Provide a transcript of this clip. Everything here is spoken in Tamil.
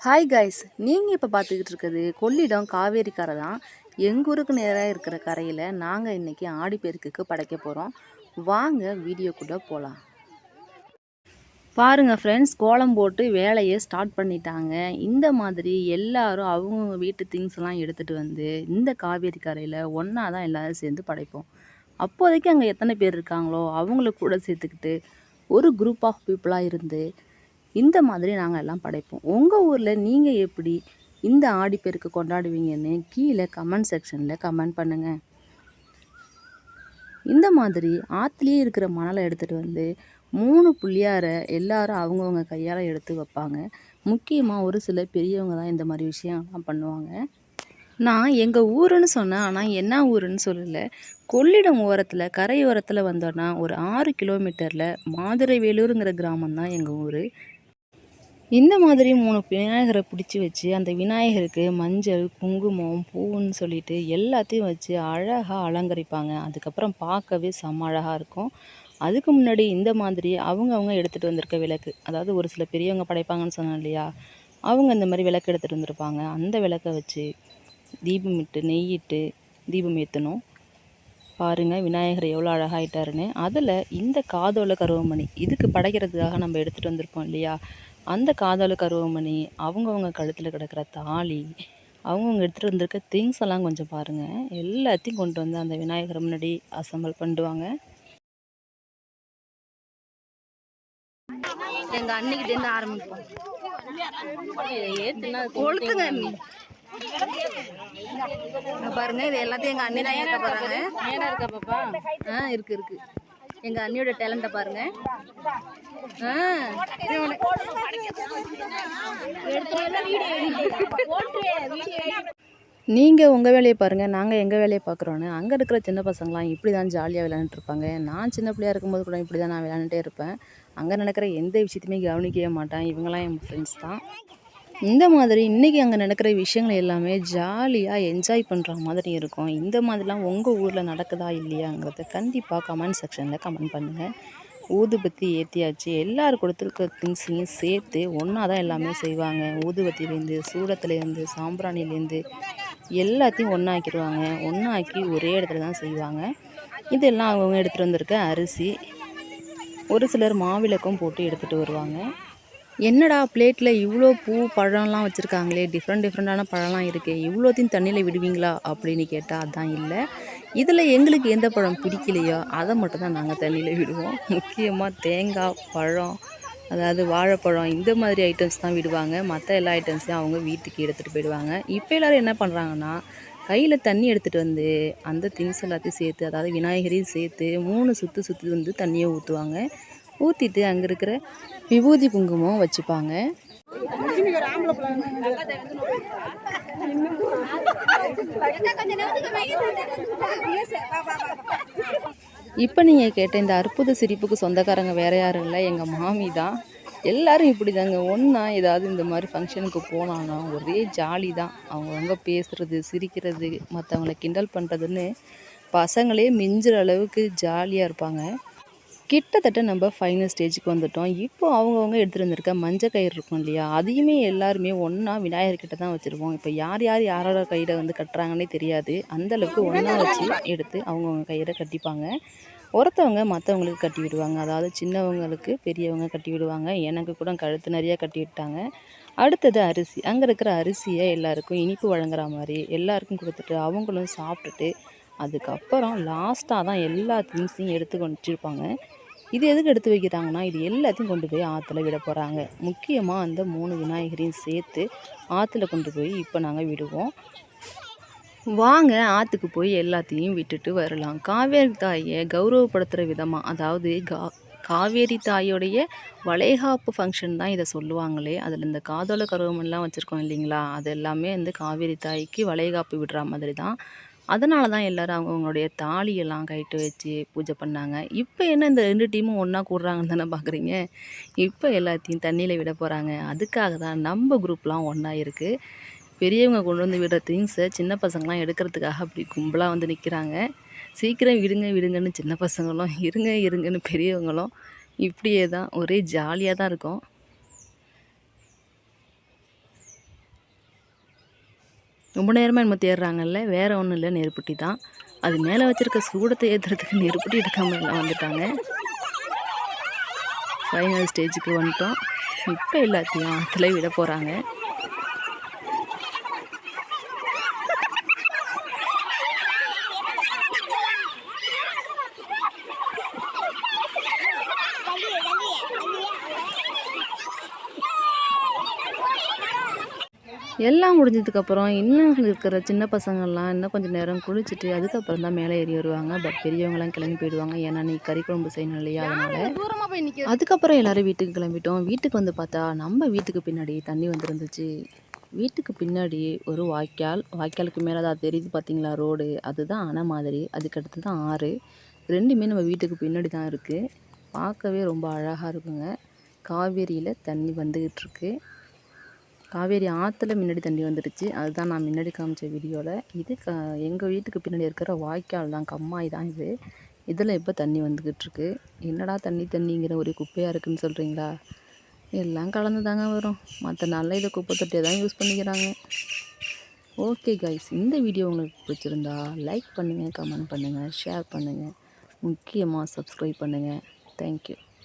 ஹாய் கைஸ் நீங்கள் இப்போ பார்த்துக்கிட்டு இருக்கிறது கொள்ளிடம் காவேரி கரை தான். எங்கள் ஊருக்கு நேராக இருக்கிற கரையில் நாங்கள் இன்றைக்கி ஆடிப்பெருக்குக்கு படைக்க போகிறோம் வாங்க வீடியோக்குள்ளே போகலாம் பாருங்கள் ஃப்ரெண்ட்ஸ் கோலம் போட்டு வேலையை ஸ்டார்ட் பண்ணிட்டாங்க. இந்த மாதிரி எல்லாரும் அவங்க வீட்டு திங்ஸ்லாம் எடுத்துகிட்டு வந்து இந்த காவேரி கரையில் ஒன்றா தான் எல்லோரும் சேர்ந்து படைப்போம். அப்போதைக்கு அங்கே எத்தனை பேர் இருக்காங்களோ அவங்கள கூட சேர்த்துக்கிட்டு ஒரு குரூப் ஆஃப் பீப்புளாக இருந்து இந்த மாதிரி நாங்கள் எல்லாம் படைப்போம். உங்கள் ஊரில் நீங்கள் எப்படி இந்த ஆடிப்பெருக்கு கொண்டாடுவீங்கன்னு கீழே கமெண்ட் செக்ஷனில் கமெண்ட் பண்ணுங்கள் இந்த மாதிரி ஆற்றுலேயே இருக்கிற மணலை எடுத்துகிட்டு வந்து மூணு புள்ளியாரை எல்லாரும் அவங்கவுங்க கையால் எடுத்து வைப்பாங்க. முக்கியமாக ஒரு சில பெரியவங்க தான் இந்த மாதிரி விஷயம்லாம் பண்ணுவாங்க. நான் எங்கள் ஊருன்னு சொன்னேன் ஆனால் என்ன ஊருன்னு சொல்லலை. கொள்ளிடம் ஓரத்தில் கரையோரத்தில் வந்தோன்னா ஒரு ஆறு கிலோமீட்டரில் மாதுரை வேலூருங்கிற கிராமம் தான் எங்கள் ஊர். இந்த மாதிரி மூணு விநாயகரை பிடிச்சி வச்சு அந்த விநாயகருக்கு மஞ்சள் குங்குமம் பூன்னு சொல்லிட்டு எல்லாத்தையும் வச்சு அழகாக அலங்கரிப்பாங்க. அதுக்கப்புறம் பார்க்கவே செம்ம அழகாக இருக்கும். அதுக்கு முன்னாடி இந்த மாதிரி அவங்க அவங்க எடுத்துகிட்டு வந்திருக்க விளக்கு அதாவது ஒரு சில பெரியவங்க படைப்பாங்கன்னு சொன்னேன் இல்லையா அவங்க இந்த மாதிரி விளக்கு எடுத்துகிட்டு வந்திருப்பாங்க. அந்த விளக்கை வச்சு தீபம் இட்டு நெய்யிட்டு தீபம் ஏற்றணும் பாருங்கள் விநாயகர் எவ்வளோ அழகாயிட்டாருன்னு. அதில் இந்த காதோல கருவமணி இதுக்கு படைக்கிறதுக்காக நம்ம எடுத்துகிட்டு வந்திருப்போம் இல்லையா அந்த காதோல கருவமணி அவங்கவுங்க கழுத்தில் கிடக்கிற தாலி அவங்கவுங்க எடுத்துகிட்டு வந்திருக்க திங்ஸ் எல்லாம் கொஞ்சம் பாருங்கள் எல்லாத்தையும் கொண்டு வந்து அந்த விநாயகர் முன்னாடி அசம்பிள் பண்ணிடுவாங்க எங்க அன்னைக்கிட்ட இருந்து ஆரம்பிப்போம். கொளுத்துங்க பாருங்க இது எல்லாத்தையும் எங்க அண்ணி தான் ஏத்த போறாங்க. மேடா இருக்கா பாப்பா? ஆ இருக்கு இருக்கு. எங்க அண்ணியோட டேலண்ட்டை பாருங்க. நீங்கள் உங்கள் வேலையை பாருங்கள் நாங்கள் எங்கள் வேலையை பார்க்குறோன்னு. அங்கே இருக்கிற சின்ன பசங்களாம் இப்படி தான் ஜாலியாக விளையாண்டுட்டு இருப்பாங்க. நான் சின்ன பிள்ளையா இருக்கும்போது கூட இப்படி தான் நான் விளையாண்டுட்டே இருப்பேன். அங்கே நடக்கிற எந்த விஷயத்தையுமே கவனிக்கவே மாட்டேன். இவங்களாம் என் ஃப்ரெண்ட்ஸ் தான். இந்த மாதிரி இன்றைக்கி அங்கே நடக்கிற விஷயங்கள் எல்லாமே ஜாலியாக என்ஜாய் பண்ணுற மாதிரி இருக்கும். இந்த மாதிரிலாம் உங்கள் ஊரில் நடக்குதா இல்லையாங்கிறத கண்டிப்பாக கமெண்ட் செக்ஷனில் கமெண்ட் பண்ணுங்கள் ஊதுபத்தி ஏற்றியாச்சு எல்லார் கொடுத்துருக்க திங்ஸையும் சேர்த்து ஒன்றா தான் எல்லாமே செய்வாங்க. ஊதுபத்திலேருந்து சூடத்துலேருந்து சாம்பிராணிலேருந்து எல்லாத்தையும் ஒன்றாக்கிடுவாங்க ஒன்றாக்கி ஒரே இடத்துல தான் செய்வாங்க. இதெல்லாம் அவங்கவுங்க எடுத்துகிட்டு வந்திருக்க அரிசி. ஒரு சிலர் மாவிளக்கும் போட்டு எடுத்துகிட்டு வருவாங்க. என்னடா பிளேட்டில் இவ்வளோ பூ பழம்லாம் வச்சுருக்காங்களே? டிஃப்ரெண்ட் டிஃப்ரெண்ட்டான பழம்லாம் இருக்கே. இவ்வளோத்தையும் தண்ணியில் விடுவீங்களா? அப்படின்னு கேட்டால் அதான் இல்லை. இதில் எங்களுக்கு எந்த பழம் பிடிக்கலையோ? அதை மட்டும் தான் நாங்கள் தண்ணியில் விடுவோம். முக்கியமாக தேங்காய் பழம் அதாவது வாழைப்பழம் இந்த மாதிரி ஐட்டம்ஸ் தான் விடுவாங்க. மற்ற எல்லா ஐட்டம்ஸையும் அவங்க வீட்டுக்கு எடுத்துகிட்டு போயிடுவாங்க. இப்போ எல்லோரும் என்ன பண்ணுறாங்கன்னா கையில் தண்ணி எடுத்துகிட்டு வந்து அந்த திங்ஸ் எல்லாத்தையும் சேர்த்து அதாவது விநாயகரையும் சேர்த்து மூணு சுற்று சுற்றி வந்து தண்ணியை ஊற்றுவாங்க ஊற்றிட்டு அங்கே இருக்கிற விபூதி குங்குமம் வச்சுப்பாங்க. இப்போ நீங்கள் கேட்ட இந்த அற்புத சிரிப்புக்கு சொந்தக்காரங்க வேறு யாரும் இல்லை எங்கள் மாமி தான். எல்லாரும் இப்படி தாங்க ஒன்றா ஏதாவது இந்த மாதிரி ஃபங்க்ஷனுக்கு போனாங்கன்னா ஒரே ஜாலி தான். அவங்கவுங்க பேசுகிறது சிரிக்கிறது மற்றவங்கள கிண்டல் பண்ணுறதுன்னு பசங்களே மிஞ்சுற அளவுக்கு ஜாலியாக இருப்பாங்க. கிட்டத்தட்ட நம்ம ஃபைனல் ஸ்டேஜுக்கு வந்துட்டோம். இப்போ அவங்கவுங்க எடுத்துகிட்டு வந்திருக்க மஞ்சள் கயிறு இருக்கும் இல்லையா? அதையுமே எல்லாருமே ஒன்றா விநாயகர்கிட்ட தான் வச்சுருப்போம் இப்போ யார் யார் யாரோட கையில் வந்து கட்டுறாங்கன்னே தெரியாது. அந்தளவுக்கு ஒன்றா வச்சு எடுத்து அவங்கவுங்க கயிறை கட்டிப்பாங்க. ஒருத்தவங்க மற்றவங்களுக்கு கட்டி விடுவாங்க. அதாவது சின்னவங்களுக்கு பெரியவங்க கட்டி விடுவாங்க. எனக்கு கூட கழுத்து நிறையா கட்டி விட்டாங்க. அடுத்தது அரிசி. அங்கே இருக்கிற அரிசியை எல்லாருக்கும் இனிப்பு வழங்குற மாதிரி எல்லாருக்கும் கொடுத்துட்டு அவங்களும் சாப்பிட்டுட்டு அதுக்கப்புறம் லாஸ்ட்டாக தான் எல்லா திங்ஸையும் எடுத்து வச்சுருப்பாங்க. இது எதுக்கு எடுத்து வைக்கிறாங்கன்னா இது எல்லாத்தையும் கொண்டு போய் ஆற்றுல விட போகிறாங்க முக்கியமாக அந்த மூணு விநாயகரையும் சேர்த்து ஆற்றுல கொண்டு போய் இப்போ நாங்கள் விடுவோம். வாங்க ஆற்றுக்கு போய் எல்லாத்தையும் விட்டுட்டு வரலாம். காவேரி தாயை கௌரவப்படுத்துகிற விதமாக அதாவது கா காவேரி தாயோடைய வளைகாப்பு ஃபங்க்ஷன் தான் இதை சொல்லுவாங்களே. அதில் இந்த காதோல கருவமெல்லாம் வச்சுருக்கோம் இல்லைங்களா? அது எல்லாமே வந்து காவேரி தாய்க்கு வளைகாப்பு விடுற மாதிரி தான். அதனால தான் எல்லோரும் அவங்கவுங்களுடைய தாலியெல்லாம் கைட்டு வச்சு பூஜை பண்ணாங்க. இப்போ என்ன இந்த ரெண்டு டீமும் ஒன்றா கூடுறாங்கன்னு தானே பார்க்குறீங்க இப்போ எல்லாத்தையும் தண்ணியில் விட போகிறாங்க அதுக்காக தான் நம்ம குரூப்லாம் ஒன்றா இருக்குது பெரியவங்க கொண்டு வந்து விடுற திங்ஸை சின்ன பசங்களாம் எடுக்கிறதுக்காக அப்படி கும்பலாக வந்து நிற்கிறாங்க சீக்கிரம் விடுங்க விடுங்கன்னு சின்ன பசங்களும் இருங்க இருங்கன்னு பெரியவங்களும் இப்படியே தான் ஒரே ஜாலியாக தான் இருக்கும். ரொம்ப நேரமாக நம்ம தேடுறாங்கல்ல வேறு ஒன்றும் இல்லை நெருப்புட்டி தான். அது மேலே வச்சுருக்க சூடத்தை ஏற்றுறதுக்கு நெருப்புட்டி எடுக்காமல் எல்லாம் வந்துட்டாங்க. ஃபைனல் ஸ்டேஜுக்கு வந்துட்டோம். இப்போ எல்லாத்தையும் அதில் விட போகிறாங்க எல்லாம் முடிஞ்சதுக்கப்புறம் இன்னும் இருக்கிற சின்ன பசங்கள்லாம் இன்னும் கொஞ்சம் நேரம் குளிச்சுட்டு அதுக்கப்புறம் தான் மேலே ஏறி வருவாங்க. பட் பெரியவங்களாம் கிளம்பி போயிடுவாங்க. ஏன்னா நீ கறி குழம்பு செய்யணும் இல்லையா? அதனால் அதுக்கப்புறம் எல்லாரும் வீட்டுக்கு கிளம்பிட்டோம். வீட்டுக்கு வந்து பார்த்தா நம்ம வீட்டுக்கு பின்னாடி தண்ணி வந்துருந்துச்சு. வீட்டுக்கு பின்னாடி ஒரு வாய்க்கால். வாய்க்காலுக்கு மேலே தான் தெரியுது பார்த்தீங்களா? ரோடு. அதுதான் அணை மாதிரி. அதுக்கடுத்து தான் ஆறு. ரெண்டுமே நம்ம வீட்டுக்கு பின்னாடி தான் இருக்குது பார்க்கவே ரொம்ப அழகாக இருக்குங்க. காவேரியில் தண்ணி வந்துக்கிட்டு இருக்கு. காவேரி ஆற்றுல முன்னாடி தண்ணி வந்துடுச்சு. அதுதான் நான் முன்னாடி காமிச்ச வீடியோவில் இது க எங்கள் வீட்டுக்கு பின்னாடி இருக்கிற வாய்க்கால் தான் கம்மாய் தான் இது. இதில் இப்போ தண்ணி வந்துக்கிட்டுருக்கு என்னடா தண்ணி தண்ணிங்கிற ஒரே குப்பையாக இருக்குன்னு சொல்கிறீங்களா எல்லாம் கலந்து தாங்க வரும். மற்ற நாளில் இதை குப்பை தொட்டியை தான் யூஸ் பண்ணிக்கிறாங்க. ஓகே கைஸ் இந்த வீடியோ உங்களுக்கு பிடிச்சிருந்தா லைக் பண்ணுங்கள் கமெண்ட் பண்ணுங்கள் ஷேர் பண்ணுங்கள் முக்கியமாக சப்ஸ்கிரைப் பண்ணுங்கள் தேங்க்யூ